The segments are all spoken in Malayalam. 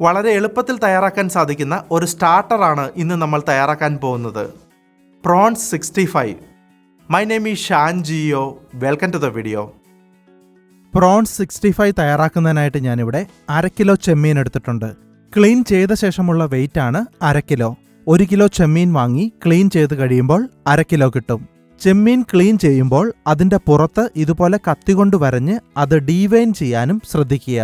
വളരെ എളുപ്പത്തിൽ തയ്യാറാക്കാൻ സാധിക്കുന്ന ഒരു സ്റ്റാർട്ടറാണ് ഇന്ന് നമ്മൾ തയ്യാറാക്കാൻ പോകുന്നത്. Prawns sixty five my name ഈ Shaan Geo welcome to the video prawns sixty five തയ്യാറാക്കുന്നതിനായിട്ട് ഞാനിവിടെ അര കിലോ ചെമ്മീൻ എടുത്തിട്ടുണ്ട്. ക്ലീൻ ചെയ്ത ശേഷമുള്ള വെയിറ്റ് ആണ് അര കിലോ. ഒരു കിലോ ചെമ്മീൻ വാങ്ങി ക്ലീൻ ചെയ്ത് കഴിയുമ്പോൾ അര കിലോ കിട്ടും. ചെമ്മീൻ ക്ലീൻ ചെയ്യുമ്പോൾ അതിന്റെ പുറത്ത് ഇതുപോലെ കത്തികൊണ്ട് വരഞ്ഞ് അത് ഡീവൈൻ ചെയ്യാനും ശ്രദ്ധിക്കുക.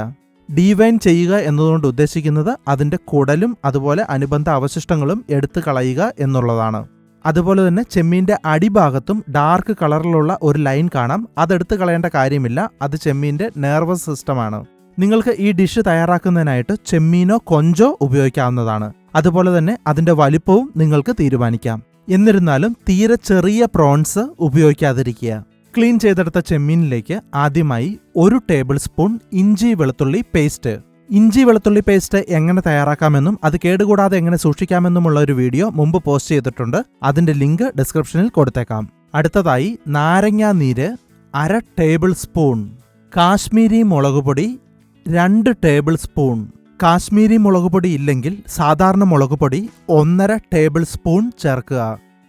ഡീവൈൻ ചെയ്യുക എന്നതുകൊണ്ട് ഉദ്ദേശിക്കുന്നത് അതിന്റെ കുടലും അതുപോലെ അനുബന്ധ അവശിഷ്ടങ്ങളും എടുത്തു കളയുക എന്നുള്ളതാണ്. അതുപോലെ തന്നെ ചെമ്മീന്റെ അടിഭാഗത്തും ഡാർക്ക് കളറിലുള്ള ഒരു ലൈൻ കാണാം. അതെടുത്ത് കളയേണ്ട കാര്യമില്ല. അത് ചെമ്മീന്റെ നെർവസ് സിസ്റ്റമാണ് നിങ്ങൾക്ക് ഈ ഡിഷ് തയ്യാറാക്കുന്നതിനായിട്ട് ചെമ്മീനോ കൊഞ്ചോ ഉപയോഗിക്കാവുന്നതാണ്. അതുപോലെ തന്നെ അതിന്റെ വലിപ്പവും നിങ്ങൾക്ക് തീരുമാനിക്കാം. എന്നിരുന്നാലും തീരെ ചെറിയ പ്രോൺസ് ഉപയോഗിക്കാതിരിക്കുക. ക്ലീൻ ചെയ്തെടുത്ത ചെമ്മീനിലേക്ക് ആദ്യമായി ഒരു ടേബിൾ സ്പൂൺ ഇഞ്ചി വെളുത്തുള്ളി പേസ്റ്റ് ഇഞ്ചി വെളുത്തുള്ളി പേസ്റ്റ് എങ്ങനെ തയ്യാറാക്കാമെന്നും അത് കേടുകൂടാതെ എങ്ങനെ സൂക്ഷിക്കാമെന്നുമുള്ള ഒരു വീഡിയോ മുമ്പ് പോസ്റ്റ് ചെയ്തിട്ടുണ്ട്. അതിന്റെ ലിങ്ക് ഡിസ്ക്രിപ്ഷനിൽ കൊടുത്തേക്കാം. അടുത്തതായി നാരങ്ങാ നീര് അര ടേബിൾ സ്പൂൺ കാശ്മീരി മുളകുപൊടി രണ്ട് ടേബിൾ സ്പൂൺ കാശ്മീരി മുളകുപൊടി ഇല്ലെങ്കിൽ സാധാരണ മുളകുപൊടി ഒന്നര ടേബിൾ സ്പൂൺ ചേർക്കുക.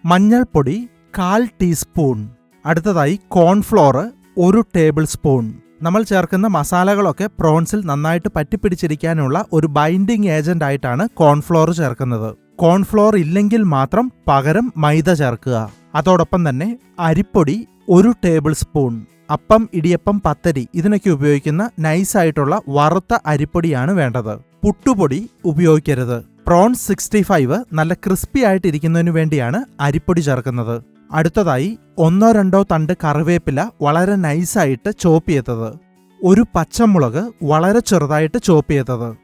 മഞ്ഞൾപ്പൊടി കാൽ ടീസ്പൂൺ അടുത്തതായി കോൺഫ്ലോർ ഒരു ടേബിൾ സ്പൂൺ. നമ്മൾ ചേർക്കുന്ന മസാലകളൊക്കെ പ്രോൺസിൽ നന്നായിട്ട് പറ്റിപ്പിടിച്ചിരിക്കാനുള്ള ഒരു ബൈൻഡിങ് ഏജന്റ് ആയിട്ടാണ് കോൺഫ്ലോർ ചേർക്കുന്നത്. കോൺഫ്ലോർ ഇല്ലെങ്കിൽ മാത്രം പകരം മൈദ ചേർക്കുക. അതോടൊപ്പം തന്നെ അരിപ്പൊടി ഒരു ടേബിൾ സ്പൂൺ. അപ്പം ഇടിയപ്പം പത്തരി ഇതിനൊക്കെ ഉപയോഗിക്കുന്ന നൈസായിട്ടുള്ള വറുത്ത അരിപ്പൊടിയാണ് വേണ്ടത്. പുട്ടുപൊടി ഉപയോഗിക്കരുത്. പ്രോൺസ് സിക്സ്റ്റി ഫൈവ് നല്ല ക്രിസ്പി ആയിട്ടിരിക്കുന്നതിനു വേണ്ടിയാണ് അരിപ്പൊടി ചേർക്കുന്നത്. അടുത്തതായി ഒന്നോ രണ്ടോ തണ്ട് കറിവേപ്പില വളരെ നൈസായിട്ട് ചോപ്പ് ചെയ്തത് ഒരു പച്ചമുളക് വളരെ ചെറുതായിട്ട് ചോപ്പ് ചെയ്തത്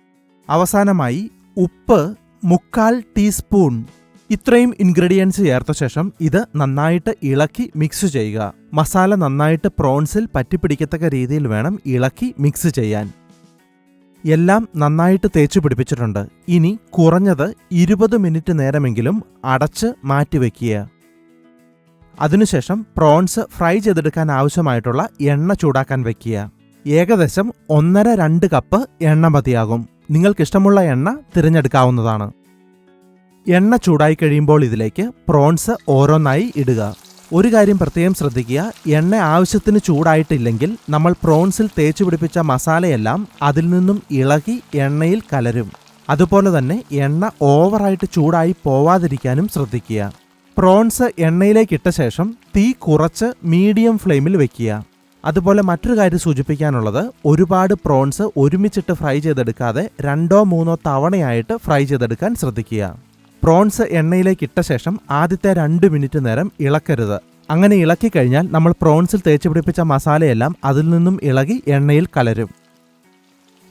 അവസാനമായി ഉപ്പ് മുക്കാൽ ടീസ്പൂൺ. ഇത്രയും ഇൻഗ്രീഡിയൻസ് ചേർത്ത ശേഷം ഇത് നന്നായിട്ട് ഇളക്കി മിക്സ് ചെയ്യുക. മസാല നന്നായിട്ട് പ്രോൺസിൽ പറ്റിപ്പിടിക്കത്തക്ക രീതിയിൽ വേണം ഇളക്കി മിക്സ് ചെയ്യാൻ. എല്ലാം നന്നായിട്ട് തേച്ചു പിടിപ്പിച്ചിട്ടുണ്ട്. ഇനി കുറഞ്ഞത് ഇരുപത് മിനിറ്റ് നേരമെങ്കിലും അടച്ച് മാറ്റിവെക്കുക. അതിനുശേഷം പ്രോൺസ് ഫ്രൈ ചെയ്തെടുക്കാൻ ആവശ്യമായിട്ടുള്ള എണ്ണ ചൂടാക്കാൻ വെക്കുക. ഏകദേശം ഒന്നര രണ്ട് കപ്പ് എണ്ണ മതിയാകും. നിങ്ങൾക്കിഷ്ടമുള്ള എണ്ണ തിരഞ്ഞെടുക്കാവുന്നതാണ്. എണ്ണ ചൂടായി കഴിയുമ്പോൾ ഇതിലേക്ക് പ്രോൺസ് ഓരോന്നായി ഇടുക. ഒരു കാര്യം പ്രത്യേകം ശ്രദ്ധിക്കുക എണ്ണ ആവശ്യത്തിന് ചൂടായിട്ടില്ലെങ്കിൽ നമ്മൾ പ്രോൺസിൽ തേച്ചു പിടിപ്പിച്ച മസാലയെല്ലാം അതിൽ നിന്നും ഇളകി എണ്ണയിൽ കലരും. അതുപോലെ തന്നെ എണ്ണ ഓവറായിട്ട് ചൂടായി പോവാതിരിക്കാനും ശ്രദ്ധിക്കുക. പ്രോൺസ് എണ്ണയിലേക്ക് ഇട്ട ശേഷം തീ കുറച്ച് മീഡിയം ഫ്ലെയിമിൽ വെക്കുക. അതുപോലെ മറ്റൊരു കാര്യം സൂചിപ്പിക്കാനുള്ളത് ഒരുപാട് പ്രോൺസ് ഒരുമിച്ചിട്ട് ഫ്രൈ ചെയ്തെടുക്കാതെ രണ്ടോ മൂന്നോ തവണയായിട്ട് ഫ്രൈ ചെയ്തെടുക്കാൻ ശ്രദ്ധിക്കുക. പ്രോൺസ് എണ്ണയിലേക്ക് ഇട്ട ശേഷം ആദ്യത്തെ രണ്ട് മിനിറ്റ് നേരം ഇളക്കരുത്. അങ്ങനെ ഇളക്കി കഴിഞ്ഞാൽ നമ്മൾ പ്രോൺസിൽ തേച്ച് പിടിപ്പിച്ച മസാലയെല്ലാം അതിൽ നിന്നും ഇളകി എണ്ണയിൽ കലരും.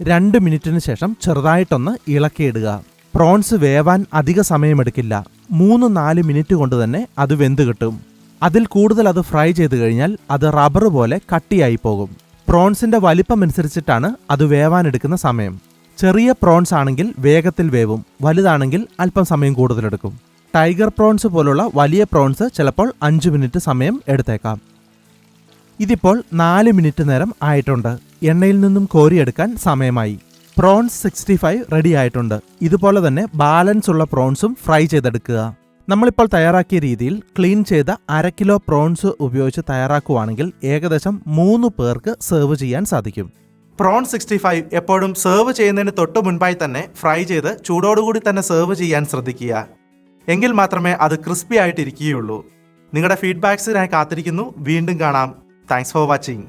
രണ്ട് മിനിറ്റിന് ശേഷം ചെറുതായിട്ടൊന്ന് ഇളക്കിയിടുക. പ്രോൺസ് വേവാൻ അധിക സമയമെടുക്കില്ല. മൂന്ന് നാല് മിനിറ്റ് കൊണ്ട് തന്നെ അത് വെന്ത് കിട്ടും. അതിൽ കൂടുതൽ അത് ഫ്രൈ ചെയ്ത് കഴിഞ്ഞാൽ അത് റബ്ബർ പോലെ കട്ടിയായി പോകും. പ്രോൺസിന്റെ വലിപ്പമനുസരിച്ചിട്ടാണ് അത് വേവാൻ എടുക്കുന്ന സമയം. ചെറിയ പ്രോൺസ് ആണെങ്കിൽ വേഗത്തിൽ വേവും വലുതാണെങ്കിൽ അല്പം സമയം കൂടുതലെടുക്കും ടൈഗർ പ്രോൺസ് പോലുള്ള വലിയ പ്രോൺസ് ചിലപ്പോൾ അഞ്ച് മിനിറ്റ് സമയം എടുത്തേക്കാം. ഇതിപ്പോൾ നാല് മിനിറ്റ് നേരം ആയിട്ടുണ്ട്. എണ്ണയിൽ നിന്നും കോരിയെടുക്കാൻ സമയമായി. പ്രോൺസ് സിക്സ്റ്റി ഫൈവ് റെഡി ആയിട്ടുണ്ട്. ഇതുപോലെ തന്നെ ബാലൻസ് ഉള്ള പ്രോൺസും ഫ്രൈ ചെയ്തെടുക്കുക. നമ്മളിപ്പോൾ തയ്യാറാക്കിയ രീതിയിൽ ക്ലീൻ ചെയ്ത അര കിലോ പ്രോൺസ് ഉപയോഗിച്ച് തയ്യാറാക്കുവാണെങ്കിൽ ഏകദേശം മൂന്ന് പേർക്ക് സെർവ് ചെയ്യാൻ സാധിക്കും. പ്രോൺ സിക്സ്റ്റി ഫൈവ് എപ്പോഴും സെർവ് ചെയ്യുന്നതിന് തൊട്ട് മുൻപായി തന്നെ ഫ്രൈ ചെയ്ത് ചൂടോടുകൂടി തന്നെ സെർവ് ചെയ്യാൻ ശ്രദ്ധിക്കുക. എങ്കിൽ മാത്രമേ അത് ക്രിസ്പി ആയിട്ടിരിക്കുകയുള്ളൂ. നിങ്ങളുടെ ഫീഡ്ബാക്സിനായി കാത്തിരിക്കുന്നു. വീണ്ടും കാണാം. Thanks for watching